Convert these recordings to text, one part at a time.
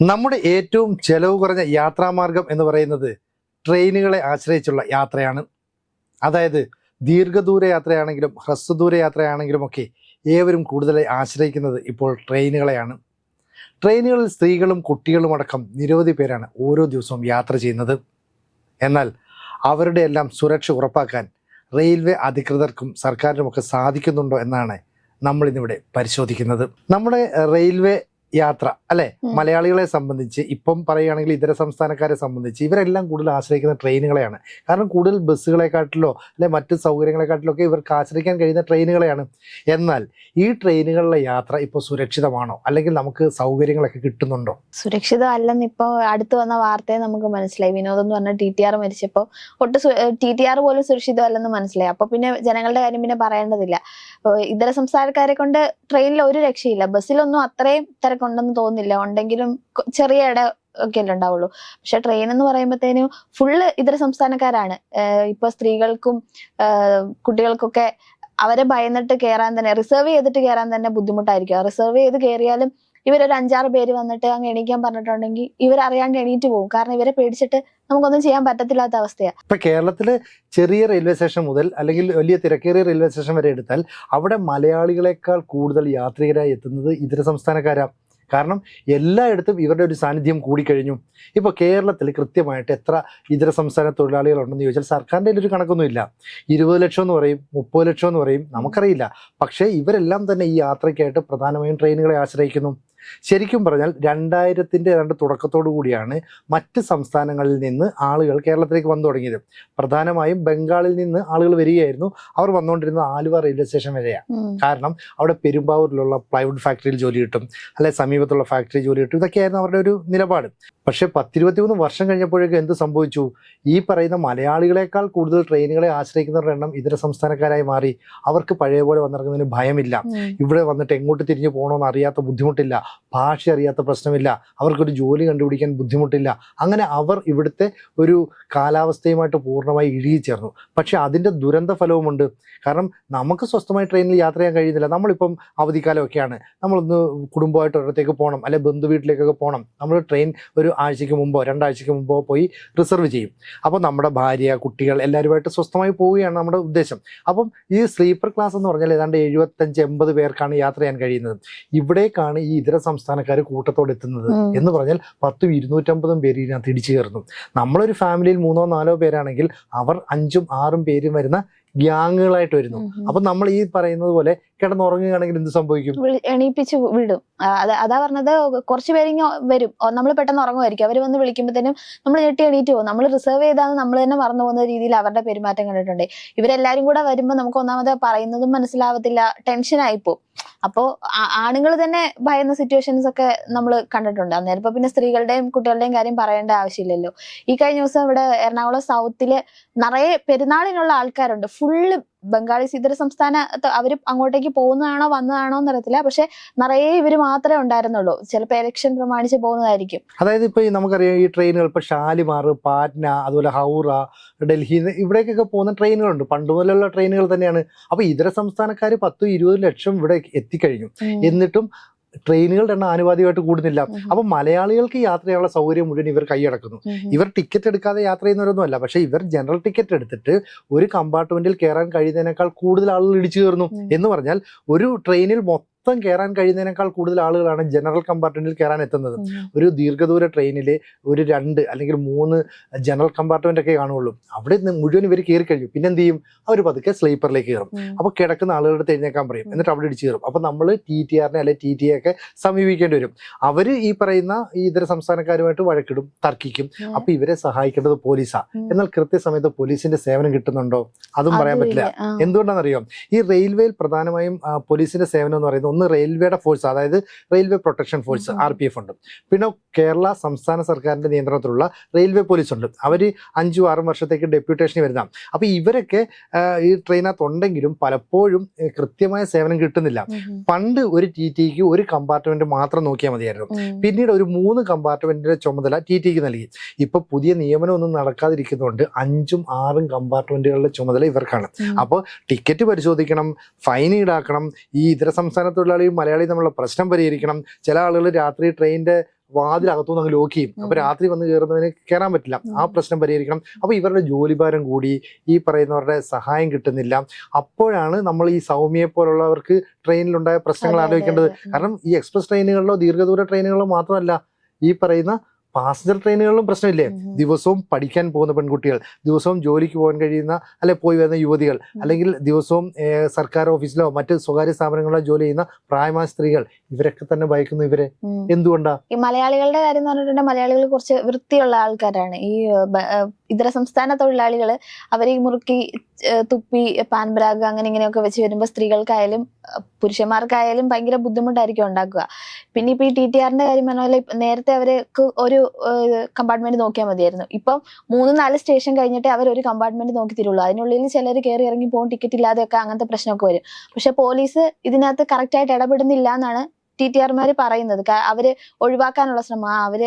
നമ്മുടെ ഏറ്റവും ചെലവ് കുറഞ്ഞ യാത്രാമാർഗം എന്ന് പറയുന്നത് ട്രെയിനുകളെ ആശ്രയിച്ചുള്ള യാത്രയാണ്. അതായത് ദീർഘദൂര യാത്രയാണെങ്കിലും ഹ്രസ്വദൂര യാത്രയാണെങ്കിലും ഒക്കെ ഏവരും കൂടുതലായി ആശ്രയിക്കുന്നത് ഇപ്പോൾ ട്രെയിനുകളെയാണ്. ട്രെയിനുകളിൽ സ്ത്രീകളും കുട്ടികളും അടക്കം നിരവധി പേരാണ് ഓരോ ദിവസവും യാത്ര ചെയ്യുന്നത്. എന്നാൽ അവരുടെ എല്ലാം സുരക്ഷ ഉറപ്പാക്കാൻ റെയിൽവേ അധികൃതർക്കും സർക്കാരിനുമൊക്കെ സാധിക്കുന്നുണ്ടോ എന്നാണ് നമ്മളിന്നിവിടെ പരിശോധിക്കുന്നത്. നമ്മുടെ റെയിൽവേ യാത്ര അല്ലെ? മലയാളികളെ സംബന്ധിച്ച് ഇപ്പം പറയുകയാണെങ്കിൽ ഇതര സംസ്ഥാനക്കാരെ സംബന്ധിച്ച് ഇവരെല്ലാം കൂടുതൽ ആശ്രയിക്കുന്ന ട്രെയിനുകളെയാണ്. കാരണം കൂടുതൽ ബസ്സുകളെക്കാട്ടിലോ അല്ലെ മറ്റ് സൗകര്യങ്ങളെക്കാട്ടിലോ ഒക്കെ ഇവർക്ക് ആശ്രയിക്കാൻ കഴിയുന്ന ട്രെയിനുകളെയാണ്. എന്നാൽ ഈ ട്രെയിനുകളിലെ യാത്ര ഇപ്പോൾ സുരക്ഷിതമാണോ? അല്ലെങ്കിൽ നമുക്ക് സൗകര്യങ്ങളൊക്കെ കിട്ടുന്നുണ്ടോ? സുരക്ഷിതം അല്ലെന്ന് ഇപ്പോൾ അടുത്ത് വന്ന വാർത്തയെ നമുക്ക് മനസ്സിലായി. വിനോദം എന്ന് പറഞ്ഞാൽ ടി ടി ആർ മരിച്ചപ്പോൾ ഒട്ട് ടി ടി ആർ പോലും സുരക്ഷിതമല്ലെന്ന് മനസ്സിലായി. അപ്പോൾ പിന്നെ ജനങ്ങളുടെ കാര്യം പിന്നെ പറയേണ്ടതില്ല. ഇതര സംസ്ഥാനക്കാരെ കൊണ്ട് ട്രെയിനിൽ ഒരു രക്ഷയില്ല. ബസ്സിലൊന്നും അത്രയും തിരക്കുണ്ടെന്ന് തോന്നുന്നില്ല. ഉണ്ടെങ്കിലും ചെറിയ ഇട ഒക്കെ അല്ലേ ഉണ്ടാവുള്ളൂ. പക്ഷെ ട്രെയിൻ എന്ന് പറയുമ്പോഴത്തേനും ഫുള്ള് ഇതര സംസ്ഥാനക്കാരാണ്. ഇപ്പൊ സ്ത്രീകൾക്കും കുട്ടികൾക്കൊക്കെ അവരെ ഭയന്നിട്ട് കയറാൻ തന്നെ റിസർവ് ചെയ്തിട്ട് കയറാൻ തന്നെ ബുദ്ധിമുട്ടായിരിക്കും. റിസർവ് ചെയ്ത് കയറിയാലും ഇവരൊരു അഞ്ചാറ് പേര് വന്നിട്ട് അങ്ങ് എണീക്കാൻ പറഞ്ഞിട്ടുണ്ടെങ്കിൽ ഇവർ അറിയാണ്ട് എണീറ്റ് പോകും. കാരണം ഇവരെ പേടിച്ചിട്ട് നമുക്കൊന്നും ചെയ്യാൻ പറ്റത്തില്ലാത്ത അവസ്ഥയാണ് ഇപ്പൊ കേരളത്തിൽ ചെറിയ റെയിൽവേ സ്റ്റേഷൻ മുതൽ അല്ലെങ്കിൽ വലിയ തിരക്കേറിയ റെയിൽവേ സ്റ്റേഷൻ വരെ എടുത്താൽ അവിടെ മലയാളികളെക്കാൾ കൂടുതൽ യാത്രികരായി എത്തുന്നത് ഇതര സംസ്ഥാനക്കാരാ. കാരണം എല്ലായിടത്തും ഇവരുടെ ഒരു സാന്നിധ്യം കൂടിക്കഴിഞ്ഞു ഇപ്പോൾ കേരളത്തിൽ കൃത്യമായിട്ട് എത്ര ഇതര സംസ്ഥാന തൊഴിലാളികളുണ്ടെന്ന് ചോദിച്ചാൽ സർക്കാരിന്റെ ഒരു കണക്കൊന്നുമില്ല. ഇരുപത് ലക്ഷം എന്ന് പറയും മുപ്പത് ലക്ഷം എന്ന് പറയും നമുക്കറിയില്ല. പക്ഷേ ഇവരെല്ലാം തന്നെ ഈ യാത്രയ്ക്കായിട്ട് പ്രധാനമായും ട്രെയിനുകളെ ആശ്രയിക്കുന്നു. ശരിക്കും പറഞ്ഞാൽ രണ്ടായിരത്തിന്റെ ഏതാണ്ട് തുടക്കത്തോടു കൂടിയാണ് മറ്റ് സംസ്ഥാനങ്ങളിൽ നിന്ന് ആളുകൾ കേരളത്തിലേക്ക് വന്നു തുടങ്ങിയത്. പ്രധാനമായും ബംഗാളിൽ നിന്ന് ആളുകൾ വരികയായിരുന്നു. അവർ വന്നുകൊണ്ടിരുന്നത് ആലുവ റെയിൽവേ സ്റ്റേഷൻ വരെയാണ്. കാരണം അവിടെ പെരുമ്പാവൂരിലുള്ള പ്ലൈവുഡ് ഫാക്ടറിയിൽ ജോലി കിട്ടും. അല്ലെ സമീപത്തുള്ള ഫാക്ടറി ജോലി കിട്ടും. ഇതൊക്കെയായിരുന്നു അവരുടെ ഒരു നിലപാട്. പക്ഷേ പത്തിരുപത്തിമൂന്ന് വർഷം കഴിഞ്ഞപ്പോഴേക്കും എന്ത് സംഭവിച്ചു? ഈ പറയുന്ന മലയാളികളെക്കാൾ കൂടുതൽ ട്രെയിനുകളെ ആശ്രയിക്കുന്നവരുടെ എണ്ണം ഇതര സംസ്ഥാനക്കാരായി മാറി. അവർക്ക് പഴയ പോലെ വന്നിറങ്ങുന്നതിന് ഭയമില്ല. ഇവിടെ വന്നിട്ട് എങ്ങോട്ട് തിരിഞ്ഞു പോകണമെന്ന് അറിയാത്ത ബുദ്ധിമുട്ടില്ല. ഭാഷ അറിയാത്ത പ്രശ്നമില്ല. അവർക്കൊരു ജോലി കണ്ടുപിടിക്കാൻ ബുദ്ധിമുട്ടില്ല. അങ്ങനെ അവർ ഇവിടുത്തെ ഒരു കാലാവസ്ഥയുമായിട്ട് പൂർണമായി ഇഴുകിച്ചേർന്നു പക്ഷേ അതിന്റെ ദുരന്ത ഫലവുമുണ്ട്. കാരണം നമുക്ക് സ്വസ്ഥമായി ട്രെയിനിൽ യാത്ര ചെയ്യാൻ കഴിയുന്നില്ല. നമ്മളിപ്പം അവധിക്കാലമൊക്കെയാണ്. നമ്മളൊന്ന് കുടുംബമായിട്ട് ഒരിടത്തേക്ക് പോകണം. അല്ലെങ്കിൽ ബന്ധു വീട്ടിലേക്കൊക്കെ പോകണം. നമ്മൾ ട്രെയിൻ ഒരു ആഴ്ചയ്ക്ക് മുമ്പോ രണ്ടാഴ്ചയ്ക്ക് മുമ്പോ പോയി റിസർവ് ചെയ്യും. അപ്പോൾ നമ്മുടെ ഭാര്യ കുട്ടികൾ എല്ലാവരുമായിട്ട് സ്വസ്ഥമായി പോവുകയാണ് നമ്മുടെ ഉദ്ദേശം. അപ്പം ഈ സ്ലീപ്പർ ക്ലാസ് എന്ന് പറഞ്ഞാൽ ഏതാണ്ട് എഴുപത്തഞ്ച് എൺപത് പേർക്കാണ് യാത്ര ചെയ്യാൻ കഴിയുന്നത്. ഇവിടേക്കാണ് ഈ ഇതര സംസ്ഥാനക്കാർ കൂട്ടത്തോടെ എത്തുന്നത് എന്ന് പറഞ്ഞാൽ പത്തും ഇരുന്നൂറ്റമ്പതും പേര് ഇതിനകത്ത് ഇടിച്ചു കയറുന്നു. നമ്മളൊരു ഫാമിലിയിൽ മൂന്നോ നാലോ പേരാണെങ്കിൽ അവർ അഞ്ചും ആറും പേരും വരുന്ന ഗ്യാങ്ങുകളായിട്ട് വരുന്നു. അപ്പൊ നമ്മൾ ഈ പറയുന്നത് പോലെ കിടന്നുറങ്ങുകയാണെങ്കിൽ എന്ത് സംഭവിക്കും? എണീപ്പിച്ച് വിടും. അതാ പറഞ്ഞത് കുറച്ച് പേരിങ്ങ വരും. നമ്മൾ പെട്ടെന്ന് ഉറങ്ങുമായിരിക്കും. അവർ വന്ന് വിളിക്കുമ്പോഴത്തേനും നമ്മൾ ഞെട്ടി എണീറ്റ് പോകും. നമ്മൾ റിസർവ് ചെയ്താൽ നമ്മൾ തന്നെ മറന്നു പോകുന്ന രീതിയിൽ അവരുടെ പെരുമാറ്റം കണ്ടിട്ടുണ്ട്. ഇവരെല്ലാരും കൂടെ വരുമ്പോൾ നമുക്ക് ഒന്നാമത് പറയുന്നതും മനസ്സിലാവത്തില്ല. ടെൻഷൻ ആയിപ്പോവും അപ്പോ ആണുങ്ങൾ തന്നെ ഭയന്ന സിറ്റുവേഷൻസ് ഒക്കെ നമ്മൾ കണ്ടിട്ടുണ്ട്. അന്നേരം ഇപ്പൊ പിന്നെ സ്ത്രീകളുടെയും കുട്ടികളുടെയും കാര്യം പറയേണ്ട ആവശ്യമില്ലല്ലോ. ഈ കഴിഞ്ഞ ദിവസം ഇവിടെ എറണാകുളം സൗത്തിൽ നിറയെ പെരുന്നാളിനുള്ള ആൾക്കാരുണ്ട്. ഫുള്ള് ബംഗാളീസ് ഇതര സംസ്ഥാന അവർ അങ്ങോട്ടേക്ക് പോകുന്നതാണോ വന്നതാണോ എന്നറിയത്തില്ല. പക്ഷെ നിറയെ ഇവർ മാത്രമേ ഉണ്ടായിരുന്നുള്ളൂ. ചിലപ്പോൾ എലക്ഷൻ പ്രമാണിച്ച് പോകുന്നതായിരിക്കും. അതായത് ഇപ്പൊ ഈ നമുക്കറിയാം ഈ ട്രെയിനുകൾ ഇപ്പൊ ഷാലിമാർ പാറ്റ്ന അതുപോലെ ഹൗറ ഡൽഹി ഇവിടേക്കൊക്കെ പോകുന്ന ട്രെയിനുകളുണ്ട്. പണ്ട് മുതലുള്ള ട്രെയിനുകൾ തന്നെയാണ്. അപ്പൊ ഇതര സംസ്ഥാനക്കാർ പത്തും ഇരുപത് ലക്ഷം ഇവിടെ എത്തിക്കഴിഞ്ഞു. എന്നിട്ടും ട്രെയിനുകളുടെ എണ്ണം ആനുപാതികമായിട്ട് കൂടുന്നില്ല. അപ്പൊ മലയാളികൾക്ക് യാത്രയുള്ള ചെയ്യാനുള്ള സൗകര്യം മുഴുവൻ ഇവർ കൈയടക്കുന്നു. ഇവർ ടിക്കറ്റ് എടുക്കാതെ യാത്ര ചെയ്യുന്നവരൊന്നുമല്ല പക്ഷെ ഇവർ ജനറൽ ടിക്കറ്റ് എടുത്തിട്ട് ഒരു കമ്പാർട്ട്മെന്റിൽ കയറാൻ കഴിയുന്നതിനേക്കാൾ കൂടുതൽ ആളുകൾ ഇടിച്ചു കയറുന്നു എന്ന് പറഞ്ഞാൽ ഒരു ട്രെയിനിൽ മൊത്തം കയറാൻ കഴിയുന്നതിനേക്കാൾ കൂടുതൽ ആളുകളാണ് ജനറൽ കമ്പാർട്ട്മെന്റിൽ കയറാൻ എത്തുന്നത്. ഒരു ദീർഘദൂര ട്രെയിനിൽ ഒരു രണ്ട് അല്ലെങ്കിൽ മൂന്ന് ജനറൽ കമ്പാർട്ട്മെന്റ് ഒക്കെ കാണുള്ളൂ അവിടെ നിന്ന് മുഴുവൻ ഇവർ കയറി കഴിഞ്ഞു. പിന്നെ എന്ത് ചെയ്യും? അവർ പതുക്കെ സ്ലീപ്പറിലേക്ക് കയറും. അപ്പൊ അപ്പോൾ കിടക്കുന്ന ആളുകളുടെ തെരഞ്ഞെടുക്കാൻ പറയും. എന്നിട്ട് അവിടെ ഇടിച്ചു കയറും. അപ്പോൾ നമ്മൾ ടി ടി ആറിനെ അല്ലെങ്കിൽ ടി ടി ഒക്കെ സമീപിക്കേണ്ടി വരും. അവർ ഈ പറയുന്ന ഈ ഇതര സംസ്ഥാനക്കാരുമായിട്ട് വഴക്കിടും തർക്കിക്കും. അപ്പോൾ അപ്പൊ ഇവരെ സഹായിക്കേണ്ടത് പോലീസാ. എന്നാൽ കൃത്യസമയത്ത് പോലീസിന്റെ സേവനം കിട്ടുന്നുണ്ടോ? അതും പറയാൻ പറ്റില്ല. എന്തുകൊണ്ടാണെന്നറിയോ? ഈ റെയിൽവേയിൽ പ്രധാനമായും പോലീസിന്റെ സേവനം എന്ന് പറയുന്നത് ഒന്ന് റെയിൽവേയുടെ ഫോഴ്സ് അതായത് railway protection force. R P F ഉണ്ട്. പിന്നെ കേരള സംസ്ഥാന സർക്കാരിന്റെ നിയന്ത്രണത്തിലുള്ള റെയിൽവേ പോലീസ് ഉണ്ട്. അവർ അഞ്ചും ആറും വർഷത്തേക്ക് ഡെപ്യൂട്ടേഷന് വരുന്ന. അപ്പോൾ ഇവരൊക്കെ ഈ ട്രെയിനകത്ത് ഉണ്ടെങ്കിലും പലപ്പോഴും കൃത്യമായ സേവനം കിട്ടുന്നില്ല. പണ്ട് ഒരു ടി ടിക്ക് ഒരു കമ്പാർട്ട്മെന്റ് മാത്രം നോക്കിയാൽ മതിയായിരുന്നു. പിന്നീട് ഒരു മൂന്ന് കമ്പാർട്ട്മെന്റിന്റെ ചുമതല ടി ടിക്ക് നൽകി. ഇപ്പോൾ പുതിയ നിയമനമൊന്നും നടക്കാതിരിക്കുന്നതുകൊണ്ട് അഞ്ചും ആറും കമ്പാർട്ട്മെന്റുകളുടെ ചുമതല ഇവർക്കാണ്. അപ്പോൾ ടിക്കറ്റ് പരിശോധിക്കണം ഫൈൻ ഈടാക്കണം ഈ ഇതര സംസ്ഥാന തൊഴിലാളിയും മലയാളിയും തമ്മിലുള്ള പ്രശ്നം പരിഹരിക്കണം. ചില ആളുകൾ രാത്രി ട്രെയിനിന്റെ വാതിലകത്തുനിന്ന് അങ്ങ് ലോക്ക് ചെയ്യും. അപ്പൊ രാത്രി വന്ന് കയറുന്നതിന് കയറാൻ പറ്റില്ല. ആ പ്രശ്നം പരിഹരിക്കണം. അപ്പൊ ഇവരുടെ ജോലിഭാരം കൂടി ഈ പറയുന്നവരുടെ സഹായം കിട്ടുന്നില്ല. അപ്പോഴാണ് നമ്മൾ ഈ സൗമ്യയെ പോലുള്ളവർക്ക് ട്രെയിനിലുണ്ടായ പ്രശ്നങ്ങൾ ആലോചിക്കേണ്ടത്. കാരണം ഈ എക്സ്പ്രസ് ട്രെയിനുകളിലോ ദീർഘദൂര ട്രെയിനുകളിലോ മാത്രമല്ല ഈ പറയുന്ന പാസഞ്ചർ ട്രെയിനുകളിലും പ്രശ്നമില്ലേ? ദിവസവും പഠിക്കാൻ പോകുന്ന പെൺകുട്ടികൾ ദിവസവും ജോലിക്ക് പോകാൻ കഴിയുന്ന അല്ലെ പോയി വരുന്ന യുവതികൾ അല്ലെങ്കിൽ ദിവസവും സർക്കാർ ഓഫീസിലോ മറ്റ് സ്വകാര്യ സ്ഥാപനങ്ങളിലോ ജോലി ചെയ്യുന്ന പ്രായമായ സ്ത്രീകൾ ഇവരൊക്കെ തന്നെ ഭയക്കുന്നു ഇവരെ. എന്തുകൊണ്ടാ? ഈ മലയാളികളുടെ കാര്യം എന്ന് പറഞ്ഞിട്ടുണ്ടെങ്കിൽ മലയാളികൾ കുറച്ച് വൃത്തിയുള്ള ആൾക്കാരാണ്. ഈ ഇതര സംസ്ഥാന തൊഴിലാളികൾ അവർ ഈ മുറുക്കി തുപ്പി പാൻപരാഗ് അങ്ങനെ ഇങ്ങനെയൊക്കെ വെച്ച് വരുമ്പോൾ സ്ത്രീകൾക്കായാലും പുരുഷന്മാർക്കായാലും ഭയങ്കര ബുദ്ധിമുട്ടായിരിക്കും ഉണ്ടാക്കുക. പിന്നെ ഇപ്പൊ ഈ ടി ടി ആറിന്റെ കാര്യം പറഞ്ഞ പോലെ നേരത്തെ അവർക്ക് ഒരു കമ്പാർട്ട്മെന്റ് നോക്കിയാൽ മതിയായിരുന്നു. ഇപ്പം മൂന്ന് നാല് സ്റ്റേഷൻ കഴിഞ്ഞിട്ട് അവർ ഒരു കമ്പാർട്ട്മെന്റ് നോക്കി തരുള്ളൂ. അതിനുള്ളിൽ ചിലർ കയറി ഇറങ്ങി പോകും ടിക്കറ്റ് ഇല്ലാതെയൊക്കെ അങ്ങനത്തെ പ്രശ്നമൊക്കെ വരും. പക്ഷെ പോലീസ് ഇതിനകത്ത് കറക്റ്റ് ആയിട്ട് ഇടപെടുന്നില്ല എന്നാണ് ടി ടി ആർമാര് പറയുന്നത്. അവർ ഒഴിവാക്കാനുള്ള ശ്രമം. അവർ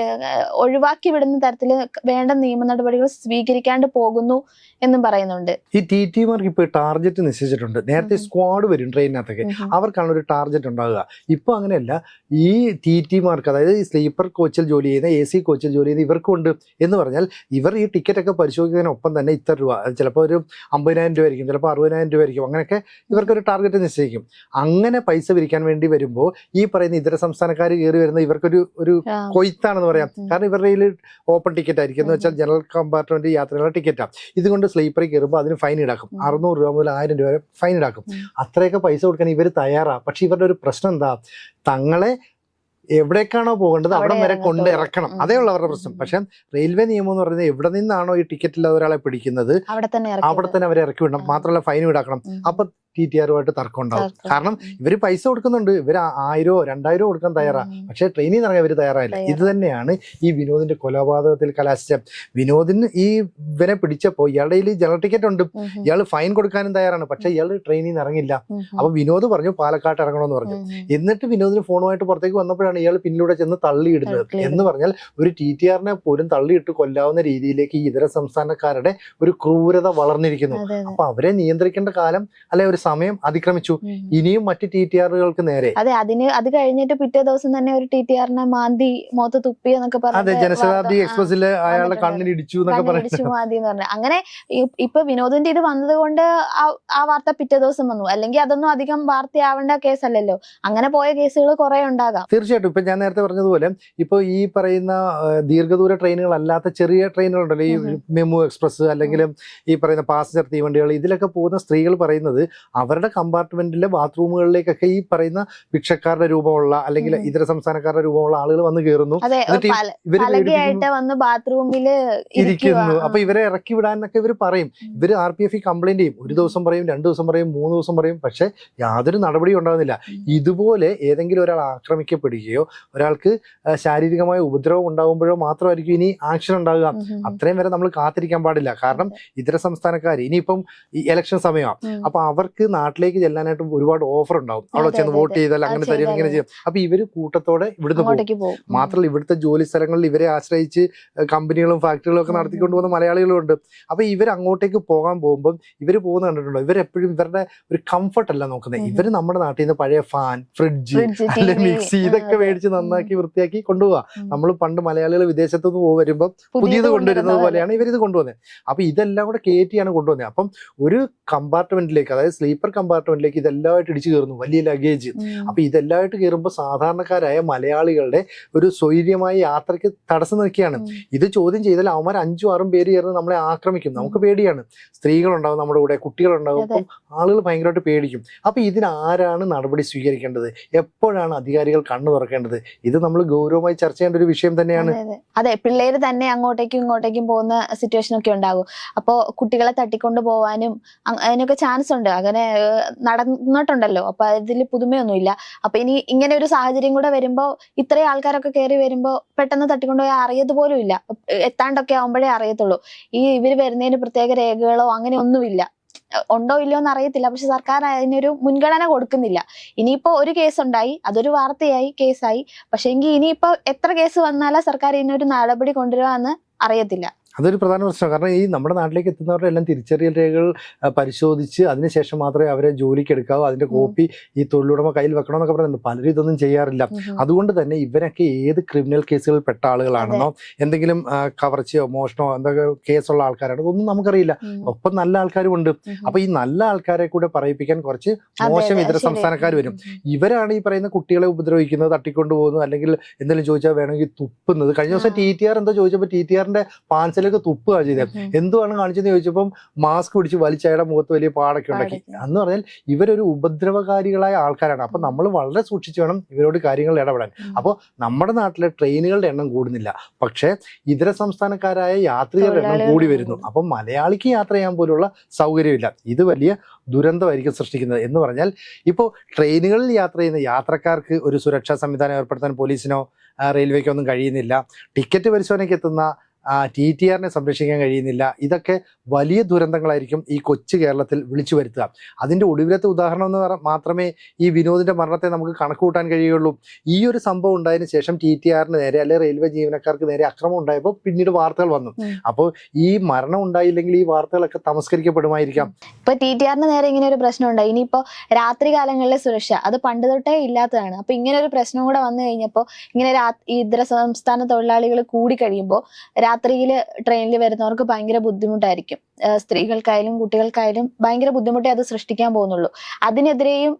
ഒഴിവാക്കി വിടുന്ന തരത്തിൽ വേണ്ട നിയമ നടപടികൾ സ്വീകരിക്കാണ്ട് പോകുന്നു എന്നും പറയുന്നുണ്ട്. ഈ ടി ടിമാർക്ക് ഇപ്പൊ ടാർഗറ്റ് നിശ്ചയിച്ചിട്ടുണ്ട്. നേരത്തെ സ്ക്വാഡ് വരും ട്രെയിനിനകത്തൊക്കെ. അവർക്കാണ് ഒരു ടാർഗറ്റ് ഉണ്ടാകുക ഇപ്പൊ അങ്ങനെയല്ല. ഈ ടി ടിമാർക്ക് അതായത് ഈ സ്ലീപ്പർ കോച്ചിൽ ജോലി ചെയ്യുന്ന എ സി കോച്ചിൽ ജോലി ചെയ്യുന്ന ഇവർക്കുണ്ട്. എന്ന് പറഞ്ഞാൽ ഇവർ ഈ ടിക്കറ്റ് ഒക്കെ പരിശോധിക്കുന്നതിനൊപ്പം തന്നെ ഇത്ര രൂപ ചിലപ്പോൾ ഒരു അമ്പതിനായിരം രൂപ ആയിരിക്കും ചിലപ്പോൾ അറുപതിനായിരം രൂപ ആയിരിക്കും അങ്ങനെയൊക്കെ ഇവർക്കൊരു ടാർഗറ്റ് നിശ്ചയിക്കും. അങ്ങനെ പൈസ പിരിക്കാൻ വേണ്ടി വരുമ്പോൾ ഈ പറയുന്ന ഇതര സംസ്ഥാനക്കാർ കയറി വരുന്ന ഇവർക്കൊരു ഒരു കൊയ്ത്താണെന്ന് പറയാം. കാരണം ഇവരുടെ കയ്യിൽ ഓപ്പൺ ടിക്കറ്റ് ആയിരിക്കും. എന്ന് വെച്ചാൽ ജനറൽ കമ്പാർട്ട്മെന്റ് യാത്രയുള്ള ടിക്കറ്റാണ് ഇതുകൊണ്ട് സ്ലീപ്പറിൽ കയറുമ്പോൾ അതിന് ഫൈൻ ഈടാക്കും. അറുന്നൂറ് രൂപ മുതൽ ആയിരം രൂപ വരെ ഫൈൻ ഈടാക്കും. അത്രയൊക്കെ പൈസ കൊടുക്കാൻ ഇവർ തയ്യാറാണ് പക്ഷെ ഇവരുടെ ഒരു പ്രശ്നം എന്താ? തങ്ങളെ എവിടേക്കാണോ പോകേണ്ടത് അവിടെ വരെ കൊണ്ട് ഇറക്കണം. അതേ ഉള്ള അവരുടെ പ്രശ്നം. പക്ഷെ റെയിൽവേ നിയമം എന്ന് പറയുന്നത് എവിടെ നിന്നാണോ ഈ ടിക്കറ്റ് ഇല്ലാതെ ഒരാളെ പിടിക്കുന്നത് അവിടെ തന്നെ അവരെ ഇറക്കി വിടണം. മാത്രമല്ല ഫൈൻ ഈടാക്കണം. അപ്പൊ ടി ടി ആറുമായിട്ട് തർക്കം ഉണ്ടാവും. കാരണം ഇവർ ഇവർ പൈസ കൊടുക്കുന്നുണ്ട്. ഇവർ ആയിരോ രണ്ടായിരോ കൊടുക്കാൻ തയ്യാറാ. പക്ഷേ ട്രെയിനിൽ നിന്ന് ഇറങ്ങാൻ ഇവർ തയ്യാറായില്ല. ഇത് തന്നെയാണ് ഈ വിനോദിന്റെ കൊലപാതകത്തിൽ കലാശിച്ച വിനോദിന് ഈ ഇവനെ പിടിച്ചപ്പോ ഇയാളുടെ കയ്യിൽ ജനറൽ ടിക്കറ്റ് ഉണ്ട്. ഇയാൾ ഫൈൻ കൊടുക്കാനും തയ്യാറാണ്. പക്ഷെ ഇയാൾ ട്രെയിനിൽ നിന്ന് ഇറങ്ങില്ല. അപ്പൊ വിനോദ് പറഞ്ഞു പാലക്കാട്ട് ഇറങ്ങണമെന്ന് പറഞ്ഞു. എന്നിട്ട് വിനോദിന് ഫോണുമായിട്ട് പുറത്തേക്ക് വന്നപ്പോഴാണ് ഇയാൾ പിന്നിലൂടെ ചെന്ന് തള്ളിയിടുന്നത്. എന്ന് പറഞ്ഞാൽ ഒരു ടി ടി ആറിനെ പോലും തള്ളിയിട്ട് കൊല്ലാവുന്ന രീതിയിലേക്ക് ഈ ഇതര സംസ്ഥാനക്കാരുടെ ഒരു ക്രൂരത വളർന്നിരിക്കുന്നു. അപ്പൊ അവരെ നിയന്ത്രിക്കേണ്ട കാലം അല്ലെ ഒരു സമയം അതിക്രമിച്ചു. ഇനിയും മറ്റ് ടി ടി ആറുകൾക്ക് നേരെ. അതെ അതിന് അത് കഴിഞ്ഞിട്ട് പിറ്റേ ദിവസം തന്നെ ഒരു ടി ടി ആറിനെ മാന്തി മോത്ത് തുപ്പി എന്നൊക്കെ പറഞ്ഞു അതെ ജനശതാബ്ദി എക്സ്പ്രസിൽ അയാളുടെ കണ്ണിലിടിച്ചു എന്നൊക്കെ കണ്ണിലിടിച്ചു മാന്തി എന്ന് പറഞ്ഞു. അങ്ങനെ ഇപ്പൊ വിനോദിന്റെ ഇത് വന്നത് കൊണ്ട് ആ- വാർത്ത പിറ്റേ ദിവസം വന്നു. അല്ലെങ്കിൽ അതൊന്നും അധികം വാർത്തയാവേണ്ട കേസല്ലല്ലോ. അങ്ങനെ പോയ കേസുകൾ കുറെ ഉണ്ടാകാം. തീർച്ചയായിട്ടും. ഇപ്പൊ ഞാൻ നേരത്തെ പറഞ്ഞതുപോലെ ഇപ്പൊ ഈ പറയുന്ന ദീർഘദൂര ട്രെയിനുകൾ അല്ലാത്ത ചെറിയ ട്രെയിനുകളുണ്ടല്ലോ. ഈ ഉം. ഉം. മെമു എക്സ്പ്രസ് അല്ലെങ്കിൽ ഈ പറയുന്ന പാസഞ്ചർ തീവണ്ടികൾ ഇതിലൊക്കെ പോകുന്ന സ്ത്രീകൾ പറയുന്നത് അവരുടെ കമ്പാർട്ട്മെന്റിലെ ബാത്റൂമുകളിലേക്കൊക്കെ ഈ പറയുന്ന ഭിക്ഷക്കാരുടെ രൂപമുള്ള അല്ലെങ്കിൽ. ഇതര സംസ്ഥാനക്കാരുടെ രൂപമുള്ള ആളുകൾ വന്ന് കയറുന്നു. എന്നിട്ട് വന്ന് ഇരിക്കുന്നു. അപ്പൊ ഇവരെ ഇറക്കി വിടാനൊക്കെ ഇവർ പറയും. ഇവർ ആർ പി എഫ് കംപ്ലൈന്റ് ചെയ്യും. ഒരു ദിവസം പറയും രണ്ടു ദിവസം പറയും മൂന്ന് ദിവസം പറയും. പക്ഷെ യാതൊരു നടപടിയും ഉണ്ടാകുന്നില്ല. ഇതുപോലെ ഏതെങ്കിലും ഒരാൾ ആക്രമിക്കപ്പെടുകയോ ഒരാൾക്ക് ശാരീരികമായ ഉപദ്രവം ഉണ്ടാകുമ്പോഴോ മാത്രമായിരിക്കും ഇനി ആക്ഷൻ ഉണ്ടാകുക. അത്രയും വരെ നമ്മൾ കാത്തിരിക്കാൻ പാടില്ല. കാരണം ഇതര സംസ്ഥാനക്കാർ ഇനിയിപ്പം ഇലക്ഷൻ സമയമാണ്. അപ്പൊ അവർക്ക് നാട്ടിലേക്ക് ചെല്ലാനായിട്ട് ഒരുപാട് ഓഫർ ഉണ്ടാവും. അവിടെ ചെന്ന് വോട്ട് ചെയ്താൽ അങ്ങനെ തരും ഇങ്ങനെ ചെയ്യും. അപ്പൊ ഇവർ കൂട്ടത്തോടെ ഇവിടുന്ന് പോകും. മാത്രമല്ല ഇവിടുത്തെ ജോലി സ്ഥലങ്ങളിൽ ഇവരെ ആശ്രയിച്ച് കമ്പനികളും ഫാക്ടറികളും ഒക്കെ. നടത്തിക്കൊണ്ട് പോകുന്ന മലയാളികളും ഉണ്ട്. അപ്പൊ ഇവർ അങ്ങോട്ടേക്ക് പോകാൻ പോകുമ്പോൾ ഇവർ പോകുന്ന കണ്ടിട്ടുണ്ടോ? ഇവരെപ്പോഴും ഇവരുടെ ഒരു കംഫർട്ട് അല്ല നോക്കുന്നത്. ഇവർ നമ്മുടെ നാട്ടിൽ നിന്ന് പഴയ ഫാൻ ഫ്രിഡ്ജ് അല്ലെ മിക്സി ഇതൊക്കെ മേടിച്ച് നന്നാക്കി വൃത്തിയാക്കി കൊണ്ടുപോവാ. നമ്മൾ പണ്ട് മലയാളികൾ വിദേശത്ത് നിന്ന് വരുമ്പോൾ പുതിയത് കൊണ്ടുവരുന്നത് പോലെയാണ് ഇവരിത് കൊണ്ടുവന്നത് അപ്പൊ ഇതെല്ലാം കൂടെ കയറ്റിയാണ് കൊണ്ടുവന്നത് അപ്പം ഒരു കമ്പാർട്ട്മെന്റിലേക്ക് അതായത് സ്ലീപ്പർ കമ്പാർട്ട്മെന്റിലേക്ക് ഇതെല്ലാമായിട്ട് ഇടിച്ചു കയറുന്നു വലിയ ലഗേജ്. അപ്പൊ ഇതെല്ലാമായിട്ട് കയറുമ്പോൾ സാധാരണക്കാരായ മലയാളികളുടെ ഒരു സ്വൈര്യമായ യാത്രയ്ക്ക് തടസ്സം നിൽക്കുകയാണ്. ഇത് ചോദ്യം ചെയ്താൽ അവന്മാർ അഞ്ചും ആറും പേര് ചേർന്ന് നമ്മളെ ആക്രമിക്കും. നമുക്ക് പേടിയാണ്. സ്ത്രീകളുണ്ടാവും നമ്മുടെ കൂടെ കുട്ടികളുണ്ടാവും. അപ്പം ആളുകൾ ഭയങ്കരമായിട്ട് പേടിക്കും. അപ്പൊ ഇതിന് ആരാണ് നടപടി സ്വീകരിക്കേണ്ടത്? എപ്പോഴാണ് അധികാരികൾ കണ്ണു തുറക്കേണ്ടത്? ഇത് നമ്മൾ ഗൗരവമായി ചർച്ച ചെയ്യേണ്ട ഒരു വിഷയം തന്നെയാണ്. അതെ, പിള്ളേര് തന്നെ അങ്ങോട്ടേക്കും ഇങ്ങോട്ടേക്കും പോകുന്ന സിറ്റുവേഷൻ ഒക്കെ ഉണ്ടാകും. അപ്പോ കുട്ടികളെ തട്ടിക്കൊണ്ട് പോവാനും അതിനൊക്കെ ചാൻസ് ഉണ്ട്. അങ്ങനെ ഏഹ്, നടന്നിട്ടുണ്ടല്ലോ. അപ്പൊ അതിൽ പുതുമയൊന്നുമില്ല. അപ്പൊ ഇനി ഇങ്ങനെ ഒരു സാഹചര്യം കൂടെ വരുമ്പോ ഇത്രയും ആൾക്കാരൊക്കെ കയറി വരുമ്പോ പെട്ടെന്ന് തട്ടിക്കൊണ്ടുപോയി അറിയത് പോലും ഇല്ല എത്താണ്ടൊക്കെ ആവുമ്പോഴേ അറിയത്തുള്ളൂ. ഈ ഇവർ വരുന്നതിന് പ്രത്യേക രേഖകളോ അങ്ങനെ ഒന്നുമില്ല. ഉണ്ടോ ഇല്ലയോ എന്ന് അറിയത്തില്ല. പക്ഷെ സർക്കാർ അതിനൊരു മുൻഗണന കൊടുക്കുന്നില്ല. ഇനിയിപ്പോ ഒരു കേസ് ഉണ്ടായി അതൊരു വാർത്തയായി കേസായി. പക്ഷെ എങ്കിൽ ഇനിയിപ്പോ എത്ര കേസ് വന്നാലും സർക്കാർ ഇതിനൊരു നടപടി കൊണ്ടുവരുവാന്ന് അറിയത്തില്ല. അതൊരു പ്രധാന പ്രശ്നമാണ്. കാരണം ഈ നമ്മുടെ നാട്ടിലേക്ക് എത്തുന്നവരുടെ എല്ലാം തിരിച്ചറിയൽ രേഖകൾ പരിശോധിച്ച് അതിനുശേഷം മാത്രമേ അവരെ ജോലിക്ക് എടുക്കാവൂ അതിന്റെ കോപ്പി ഈ തൊഴിലുടമ കയ്യിൽ വെക്കണമെന്നൊക്കെ പറയുന്നുണ്ട് പലരും ഇതൊന്നും ചെയ്യാറില്ല. അതുകൊണ്ട് തന്നെ ഇവരൊക്കെ ഏത് ക്രിമിനൽ കേസുകളിൽ പെട്ട ആളുകളാണെന്നോ എന്തെങ്കിലും കവർച്ചയോ മോഷണമോ എന്തൊക്കെ കേസുള്ള ആൾക്കാരാണോ ഒന്നും നമുക്കറിയില്ല. ഒപ്പം നല്ല ആൾക്കാരും ഉണ്ട്. അപ്പൊ ഈ നല്ല ആൾക്കാരെ കൂടെ പറയിപ്പിക്കാൻ കുറച്ച് മോശം ഇതര സംസ്ഥാനക്കാർ വരും. ഇവരാണ് ഈ പറയുന്ന കുട്ടികളെ ഉപദ്രവിക്കുന്നത് തട്ടിക്കൊണ്ടു പോകുന്നത് അല്ലെങ്കിൽ എന്തെങ്കിലും ചോദിച്ചാൽ വേണമെങ്കിൽ തുപ്പുന്നത്. കഴിഞ്ഞ ദിവസം. ടി ടി ആർ എന്തോ ചോദിച്ചപ്പോൾ ടി ടി ആറിന്റെ പാൻസലൊക്കെ തുപ്പുക ചെയ്തത്. എന്തുവാണ് കാണിച്ചെന്ന് ചോദിച്ചപ്പം മാസ്ക് പിടിച്ച് വലിച്ചയാളുടെ മുഖത്ത് വലിയ പാടൊക്കെ ഉണ്ടാക്കി. അന്ന് എന്ന് പറഞ്ഞാൽ ഇവരൊരു ഉപദ്രവകാരികളായ ആൾക്കാരാണ്. അപ്പൊ നമ്മൾ വളരെ സൂക്ഷിച്ചു വേണം ഇവരോട് കാര്യങ്ങൾ ഇടപെടാൻ. അപ്പോൾ നമ്മുടെ നാട്ടിലെ ട്രെയിനുകളുടെ എണ്ണം കൂടുന്നില്ല. പക്ഷേ ഇതര സംസ്ഥാനക്കാരായ യാത്രികരുടെ എണ്ണം കൂടി വരുന്നു. അപ്പം മലയാളിക്ക് യാത്ര ചെയ്യാൻ പോലുള്ള സൗകര്യമില്ല. ഇത് വലിയ ദുരന്തമായിരിക്കും സൃഷ്ടിക്കുന്നത്. എന്ന് പറഞ്ഞാൽ ഇപ്പോൾ ട്രെയിനുകളിൽ യാത്ര ചെയ്യുന്ന യാത്രക്കാർക്ക് ഒരു സുരക്ഷാ സംവിധാനം ഏർപ്പെടുത്താൻ പോലീസിനോ റെയിൽവേക്കോ ഒന്നും കഴിയുന്നില്ല. ടിക്കറ്റ് പരിശോധനയ്ക്ക് എത്തുന്ന ടി ടി ആറിനെ സംരക്ഷിക്കാൻ കഴിയുന്നില്ല. ഇതൊക്കെ വലിയ ദുരന്തങ്ങളായിരിക്കും ഈ കൊച്ചു കേരളത്തിൽ വിളിച്ചു വരുത്തുക. അതിന്റെ ഒടുവിലത്തെ ഉദാഹരണം എന്ന് പറഞ്ഞാൽ മാത്രമേ ഈ വിനോദിന്റെ മരണത്തെ നമുക്ക് കണക്ക് കൂട്ടാൻ കഴിയുള്ളൂ. ഈ ഒരു സംഭവം ഉണ്ടായതിനു ശേഷം ടി ടി ആറിന് നേരെ അല്ലെങ്കിൽ റെയിൽവേ ജീവനക്കാർക്ക് നേരെ അക്രമം ഉണ്ടായപ്പോൾ പിന്നീട് വാർത്തകൾ വന്നു. അപ്പോൾ ഈ മരണം ഉണ്ടായില്ലെങ്കിൽ ഈ വാർത്തകളൊക്കെ തമസ്കരിക്കപ്പെടുമായിരിക്കാം. ഇപ്പൊ ടി ടി ആറിന് നേരെ ഇങ്ങനെ ഒരു പ്രശ്നം ഉണ്ടായി. ഇനിയിപ്പോ രാത്രി കാലങ്ങളിലെ സുരക്ഷ അത് പണ്ട് തൊട്ടേ ഇല്ലാത്തതാണ്. അപ്പൊ ഇങ്ങനെ ഒരു പ്രശ്നം കൂടെ വന്നു കഴിഞ്ഞപ്പോൾ ഇങ്ങനെ ഇതര സംസ്ഥാന തൊഴിലാളികൾ കൂടി കഴിയുമ്പോൾ രാത്രിയിൽ ട്രെയിനിൽ വരുന്നവർക്ക് ഭയങ്കര ബുദ്ധിമുട്ടായിരിക്കും. സ്ത്രീകൾക്കായാലും കുട്ടികൾക്കായാലും ഭയങ്കര ബുദ്ധിമുട്ടേ അത് സൃഷ്ടിക്കാൻ പോകുന്നുള്ളൂ. അതിനെതിരെയും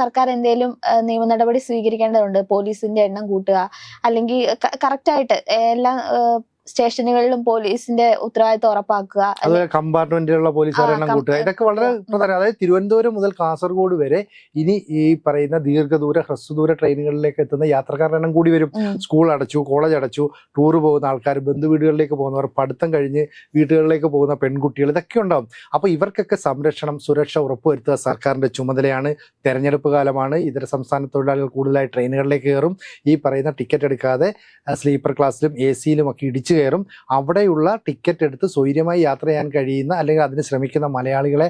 സർക്കാർ എന്തെങ്കിലും നിയമ നടപടി സ്വീകരിക്കേണ്ടതുണ്ട്? പോലീസിന്റെ എണ്ണം കൂട്ടുക. അല്ലെങ്കിൽ കറക്റ്റായിട്ട് എല്ലാ സ്റ്റേഷനുകളിലും പോലീസിന്റെ ഉത്തരവാദിത്വം ഉറപ്പാക്കുക. അതുപോലെ കമ്പാർട്ട്മെന്റിലുള്ള പോലീസുകാരെ എണ്ണം കൂട്ടുക. ഇതൊക്കെ വളരെ. പ്രധാനം അതായത് തിരുവനന്തപുരം മുതൽ കാസർഗോഡ് വരെ ഇനി ഈ പറയുന്ന ദീർഘദൂര ഹ്രസ്വദൂര ട്രെയിനുകളിലേക്ക് എത്തുന്ന യാത്രക്കാരുടെ എണ്ണം കൂടി വരും. സ്കൂൾ അടച്ചു കോളേജ് അടച്ചു ടൂർ പോകുന്ന ആൾക്കാർ ബന്ധുവീടുകളിലേക്ക് പോകുന്നവർ പഠിത്തം കഴിഞ്ഞ് വീടുകളിലേക്ക് പോകുന്ന പെൺകുട്ടികൾ ഇതൊക്കെ ഉണ്ടാവും. അപ്പോൾ ഇവർക്കൊക്കെ സംരക്ഷണം സുരക്ഷ ഉറപ്പുവരുത്തുക സർക്കാരിന്റെ ചുമതലയാണ്. തെരഞ്ഞെടുപ്പ് കാലമാണ്. ഇതര സംസ്ഥാന തൊഴിലാളികൾ കൂടുതലായി ട്രെയിനുകളിലേക്ക് കയറും. ഈ പറയുന്ന ടിക്കറ്റ് എടുക്കാതെ സ്ലീപ്പർ ക്ലാസ്സിലും എ സിയിലും ഒക്കെ ഇടിച്ചു കയറും. അവിടെയുള്ള ടിക്കറ്റ് എടുത്ത് സ്വൈര്യമായി യാത്ര ചെയ്യാൻ കഴിയുന്ന അല്ലെങ്കിൽ അതിന് ശ്രമിക്കുന്ന മലയാളികളെ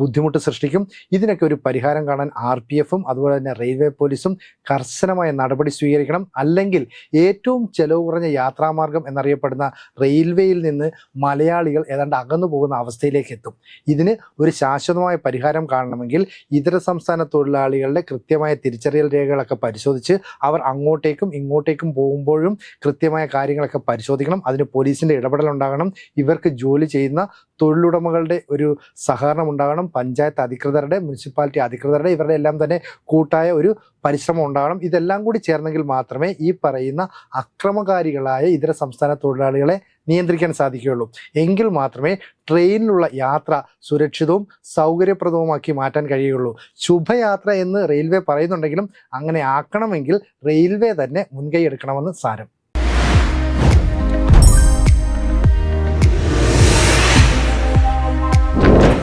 ബുദ്ധിമുട്ട് സൃഷ്ടിക്കും. ഇതിനൊക്കെ ഒരു പരിഹാരം കാണാൻ ആർ പി എഫും അതുപോലെ തന്നെ റെയിൽവേ പോലീസും കർശനമായ നടപടി സ്വീകരിക്കണം. അല്ലെങ്കിൽ ഏറ്റവും ചെലവ് കുറഞ്ഞ യാത്രാമാർഗം എന്നറിയപ്പെടുന്ന റെയിൽവേയിൽ നിന്ന് മലയാളികൾ ഏതാണ്ട് അകന്നു പോകുന്ന അവസ്ഥയിലേക്ക് എത്തും. ഇതിന് ഒരു ശാശ്വതമായ പരിഹാരം കാണണമെങ്കിൽ ഇതര സംസ്ഥാന തൊഴിലാളികളുടെ കൃത്യമായ തിരിച്ചറിയൽ രേഖകളൊക്കെ പരിശോധിച്ച് അവർ അങ്ങോട്ടേക്കും ഇങ്ങോട്ടേക്കും പോകുമ്പോഴും കൃത്യമായ കാര്യങ്ങളൊക്കെ പരിശോധിക്കണം അതിന് പോലീസിന്റെ ഇടപെടൽ ഉണ്ടാകണം. ഇവർക്ക് ജോലി ചെയ്യുന്ന തൊഴിലുടമകളുടെ ഒരു സഹകരണം ഉണ്ടാകണം. പഞ്ചായത്ത് അധികൃതരുടെ മുനിസിപ്പാലിറ്റി അധികൃതരുടെ ഇവരുടെ എല്ലാം തന്നെ കൂട്ടായ ഒരു പരിശ്രമം ഉണ്ടാകണം. ഇതെല്ലാം കൂടി ചേർന്നെങ്കിൽ മാത്രമേ ഈ പറയുന്ന അക്രമകാരികളായ ഇതര സംസ്ഥാന തൊഴിലാളികളെ നിയന്ത്രിക്കാൻ സാധിക്കുകയുള്ളൂ. എങ്കിൽ മാത്രമേ ട്രെയിനിലുള്ള യാത്ര സുരക്ഷിതവും സൗകര്യപ്രദവുമാക്കി മാറ്റാൻ കഴിയുകയുള്ളൂ. ശുഭയാത്ര എന്ന് റെയിൽവേ പറയുന്നുണ്ടെങ്കിലും അങ്ങനെ ആക്കണമെങ്കിൽ റെയിൽവേ തന്നെ മുൻകൈ എടുക്കണമെന്ന് സാരം.